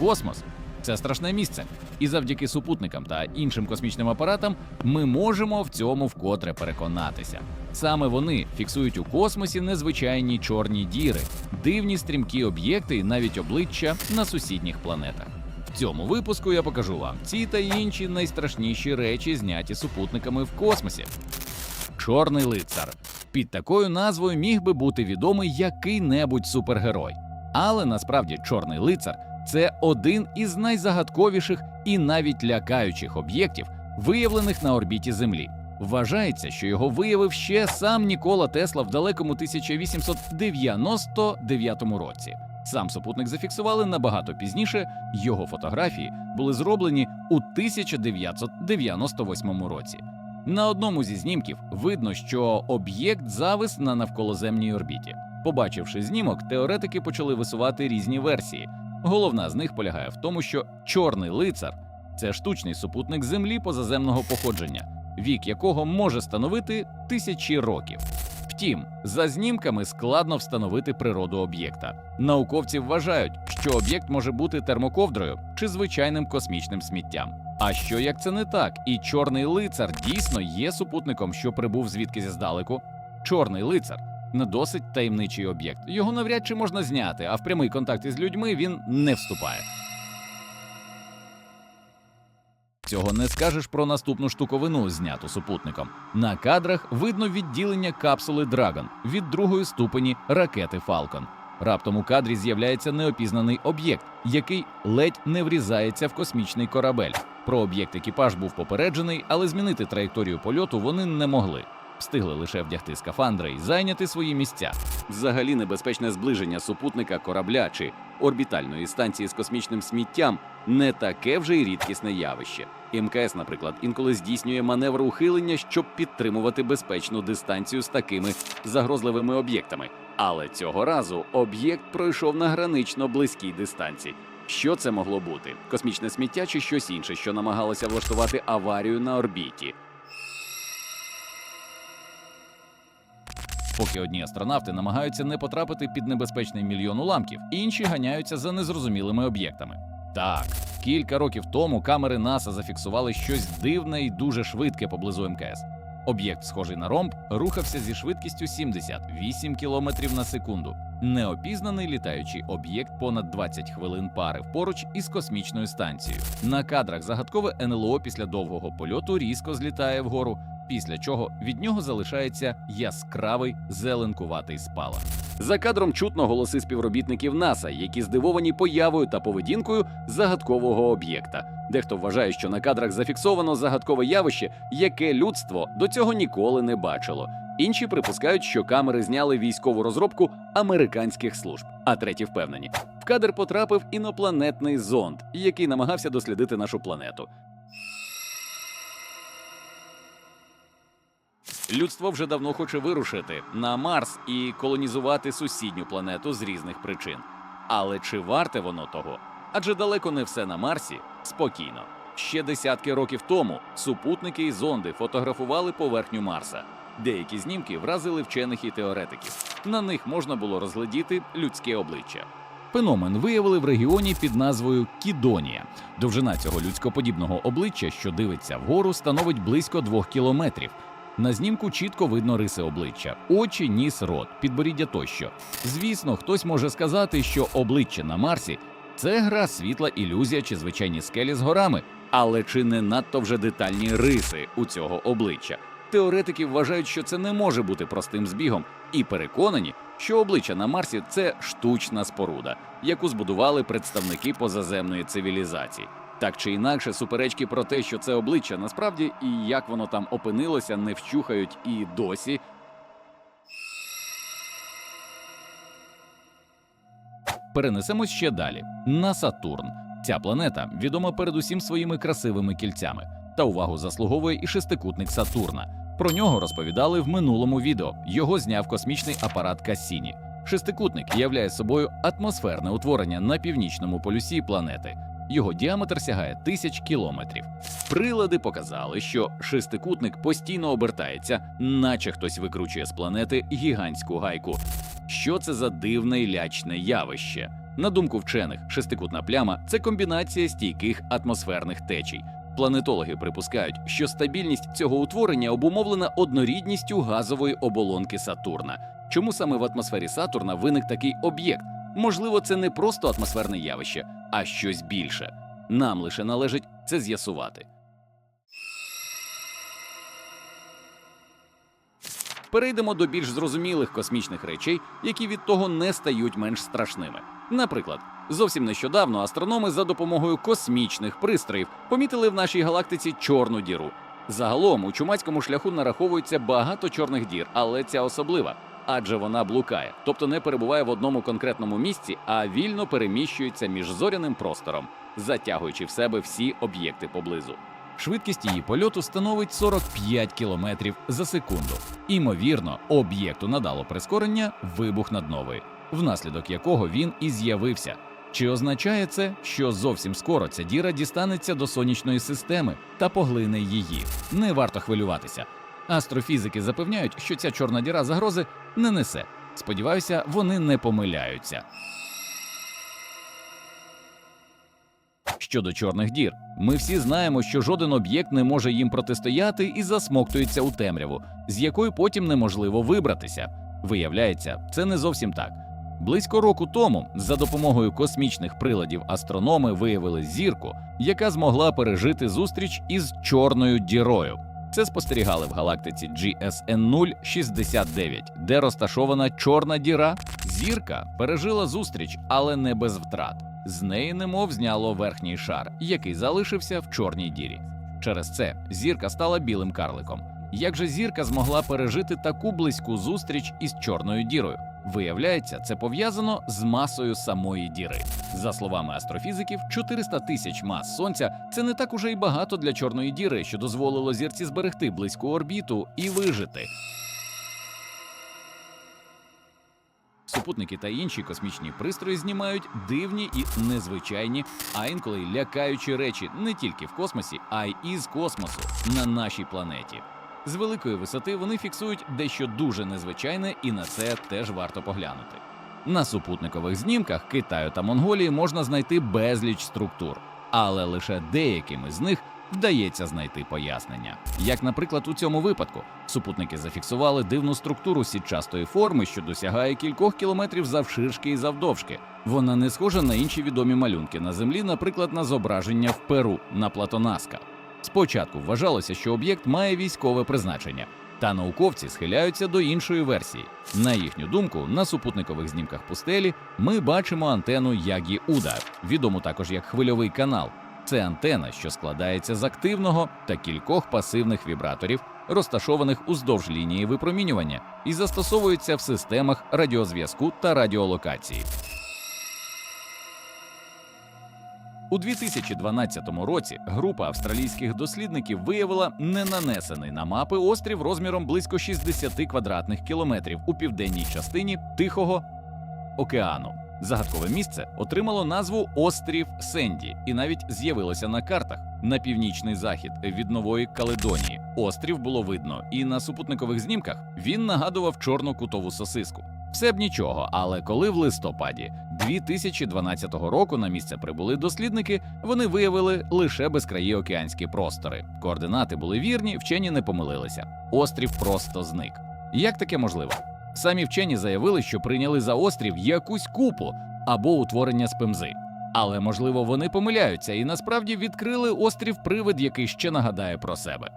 Космос це страшне місце, і завдяки супутникам та іншим космічним апаратам ми можемо в цьому вкотре переконатися. Саме вони фіксують у космосі незвичайні чорні діри, дивні стрімкі об'єкти і навіть обличчя на сусідніх планетах. В цьому випуску я покажу вам ці та інші найстрашніші речі, зняті супутниками в космосі. Чорний лицар. Під такою назвою міг би бути відомий який-небудь супергерой. Але насправді чорний лицар це один із найзагадковіших і навіть лякаючих об'єктів, виявлених на орбіті Землі. Вважається, що його виявив ще сам Нікола Тесла в далекому 1899 році. Сам супутник зафіксували набагато пізніше. Його фотографії були зроблені у 1998 році. На одному зі знімків видно, що об'єкт завис на навколоземній орбіті. Побачивши знімок, теоретики почали висувати різні версії. Головна з них полягає в тому, що чорний лицар це штучний супутник Землі позаземного походження, вік якого може становити тисячі років. Втім, за знімками складно встановити природу об'єкта. Науковці вважають, що об'єкт може бути термоковдрою чи звичайним космічним сміттям. А що як це не так? І чорний лицар дійсно є супутником, що прибув звідки здалеку? Чорний лицар не досить таємничий об'єкт. Його навряд чи можна зняти, а в прямий контакт із людьми він не вступає. Цього не скажеш про наступну штуковину, зняту супутником. На кадрах видно відділення капсули Dragon від другої ступені ракети Falcon. Раптом у кадрі з'являється неопізнаний об'єкт, який ледь не врізається в космічний корабель. Про об'єкт екіпаж був попереджений, але змінити траєкторію польоту вони не могли. Встигли лише вдягти скафандри і зайняти свої місця. Взагалі небезпечне зближення супутника корабля чи орбітальної станції з космічним сміттям не таке вже й рідкісне явище. МКС, наприклад, інколи здійснює маневр ухилення, щоб підтримувати безпечну дистанцію з такими загрозливими об'єктами. Але цього разу об'єкт пройшов на гранично близькій дистанції. Що це могло бути? Космічне сміття чи щось інше, що намагалося влаштувати аварію на орбіті? Поки одні астронавти намагаються не потрапити під небезпечний мільйон уламків, інші ганяються за незрозумілими об'єктами. Так, кілька років тому камери НАСА зафіксували щось дивне і дуже швидке поблизу МКС. Об'єкт, схожий на ромб, рухався зі швидкістю 78 км на секунду. Неопізнаний літаючий об'єкт понад 20 хвилин парив поруч із космічною станцією. На кадрах загадкове НЛО після довгого польоту різко злітає вгору, після чого від нього залишається яскравий зеленкуватий спалах. За кадром чутно голоси співробітників НАСА, які здивовані появою та поведінкою загадкового об'єкта. Дехто вважає, що на кадрах зафіксовано загадкове явище, яке людство до цього ніколи не бачило. Інші припускають, що камери зняли військову розробку американських служб. А треті впевнені, в кадр потрапив інопланетний зонд, який намагався дослідити нашу планету. Людство вже давно хоче вирушити на Марс і колонізувати сусідню планету з різних причин. Але чи варте воно того? Адже далеко не все на Марсі спокійно. Ще десятки років тому супутники і зонди фотографували поверхню Марса. Деякі знімки вразили вчених і теоретиків. На них можна було розглядіти людське обличчя. Феномен виявили в регіоні під назвою Кідонія. Довжина цього людськоподібного обличчя, що дивиться вгору, становить близько двох кілометрів. На знімку чітко видно риси обличчя, очі, ніс, рот, підборіддя тощо. Звісно, хтось може сказати, що обличчя на Марсі це гра світла, ілюзія чи звичайні скелі з горами. Але чи не надто вже детальні риси у цього обличчя? Теоретики вважають, що це не може бути простим збігом, і переконані, що обличчя на Марсі це штучна споруда, яку збудували представники позаземної цивілізації. Так чи інакше, суперечки про те, що це обличчя насправді і як воно там опинилося, не вщухають і досі. Перенесемось ще далі на Сатурн. Ця планета відома передусім своїми красивими кільцями. Та увагу заслуговує і шестикутник Сатурна. Про нього розповідали в минулому відео. Його зняв космічний апарат Кассіні. Шестикутник являє собою атмосферне утворення на північному полюсі планети. Його діаметр сягає тисяч кілометрів. Прилади показали, що шестикутник постійно обертається, наче хтось викручує з планети гігантську гайку. Що це за дивне і лячне явище? На думку вчених, шестикутна пляма це комбінація стійких атмосферних течій. Планетологи припускають, що стабільність цього утворення обумовлена однорідністю газової оболонки Сатурна. Чому саме в атмосфері Сатурна виник такий об'єкт? Можливо, це не просто атмосферне явище, а щось більше. Нам лише належить це з'ясувати. Перейдемо до більш зрозумілих космічних речей, які від того не стають менш страшними. Наприклад, зовсім нещодавно астрономи за допомогою космічних пристроїв помітили в нашій галактиці чорну діру. Загалом у чумацькому шляху нараховується багато чорних дір, але ця особлива, адже вона блукає, тобто не перебуває в одному конкретному місці, а вільно переміщується між зоряним простором, затягуючи в себе всі об'єкти поблизу. Швидкість її польоту становить 45 км за секунду. Імовірно, об'єкту надало прискорення вибух над новою, внаслідок якого він і з'явився. Чи означає це, що зовсім скоро ця діра дістанеться до сонячної системи та поглине її? Не варто хвилюватися. Астрофізики запевняють, що ця чорна діра загрози не несе. Сподіваюся, вони не помиляються. Щодо чорних дір, ми всі знаємо, що жоден об'єкт не може їм протистояти і засмоктується у темряву, з якої потім неможливо вибратися. Виявляється, це не зовсім так. Близько року тому, за допомогою космічних приладів, астрономи виявили зірку, яка змогла пережити зустріч із чорною дірою. Це спостерігали в галактиці GSN 069, де розташована чорна діра. Зірка пережила зустріч, але не без втрат. З неї немов зняло верхній шар, який залишився в чорній дірі. Через це зірка стала білим карликом. Як же зірка змогла пережити таку близьку зустріч із чорною дірою? Виявляється, це пов'язано з масою самої діри. За словами астрофізиків, 400 тисяч мас сонця це не так уже й багато для чорної діри, що дозволило зірці зберегти близьку орбіту і вижити. Супутники та інші космічні пристрої знімають дивні і незвичайні, а інколи лякаючі речі не тільки в космосі, а й із космосу на нашій планеті. З великої висоти вони фіксують дещо дуже незвичайне, і на це теж варто поглянути. На супутникових знімках Китаю та Монголії можна знайти безліч структур, але лише деякими з них вдається знайти пояснення. Як, наприклад, у цьому випадку супутники зафіксували дивну структуру сітчастої форми, що досягає кількох кілометрів завширшки і завдовжки. Вона не схожа на інші відомі малюнки на землі, наприклад, на зображення в Перу на Платонаска. Спочатку вважалося, що об'єкт має військове призначення, та науковці схиляються до іншої версії. На їхню думку, на супутникових знімках пустелі ми бачимо антенну Ягі Уда, відому також як хвильовий канал. Це антена, що складається з активного та кількох пасивних вібраторів, розташованих уздовж лінії випромінювання, і застосовується в системах радіозв'язку та радіолокації. У 2012 році група австралійських дослідників виявила ненанесений на мапи острів розміром близько 60 квадратних кілометрів у південній частині Тихого океану. Загадкове місце отримало назву Острів Сенді і навіть з'явилося на картах на північний захід від Нової Каледонії. Острів було видно, і на супутникових знімках він нагадував чорну кутову сосиску. Все б нічого, але коли в листопаді 2012 року на місце прибули дослідники, вони виявили лише безкраї океанські простори. Координати були вірні, вчені не помилилися. Острів просто зник. Як таке можливо? Самі вчені заявили, що прийняли за острів якусь купу або утворення з пемзи. Але можливо вони помиляються і насправді відкрили острів привид, який ще нагадає про себе.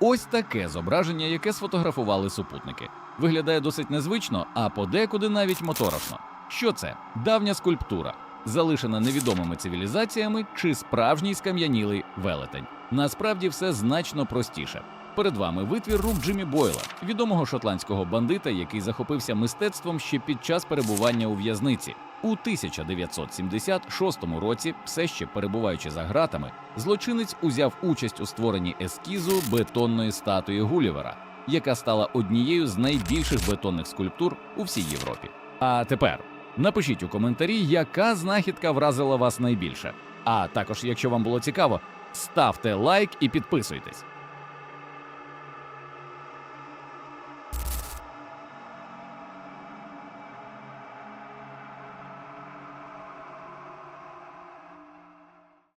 Ось таке зображення, яке сфотографували супутники. Виглядає досить незвично, а подекуди навіть моторошно. Що це? Давня скульптура, залишена невідомими цивілізаціями чи справжній скам'янілий велетень. Насправді все значно простіше. Перед вами витвір рук Джиммі Бойла, відомого шотландського бандита, який захопився мистецтвом ще під час перебування у в'язниці. У 1976 році, все ще перебуваючи за ґратами, злочинець узяв участь у створенні ескізу бетонної статуї Гулівера, яка стала однією з найбільших бетонних скульптур у всій Європі. А тепер напишіть у коментарі, яка знахідка вразила вас найбільше. А також, якщо вам було цікаво, ставте лайк і підписуйтесь.